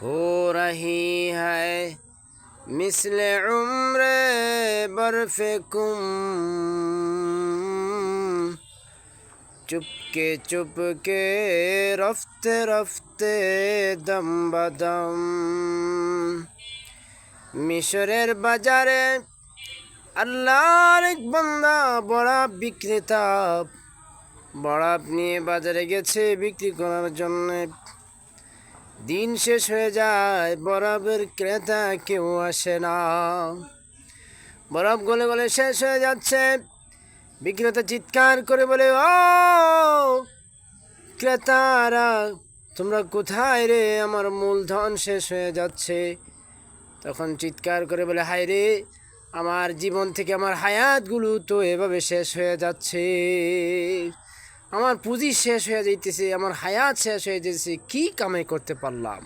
हो रही है मिसल उम्र बर्फ कुम चुपके चुपके रफ्ते रफ्ते दम बदम মিশরের বাজারে আল্লাহর এক বান্দা বড়াপ বিক্রেতা বড়াপ নিয়ে বাজারে গেছে বিক্রি করার জন্য দিন শেষ হয়ে যায়, বরফের ক্রেতা কেউ আসে না। বরফ গলে গলে শেষ হয়ে যাচ্ছে। বিক্রেতা চিৎকার করে বলে, ও, ক্রেতারা, তোমরা কোথায় রে? আমার মূলধন শেষ হয়ে যাচ্ছে। তখন চিৎকার করে বলে, হায় রে, আমার জীবন থেকে আমার হায়াতগুলো তো এভাবে শেষ হয়ে যাচ্ছে। আমার পুঁজি শেষ হয়ে যাইতেছে আমার হায়াত শেষ হয়ে যেতেছে কি কামাই করতে পারলাম?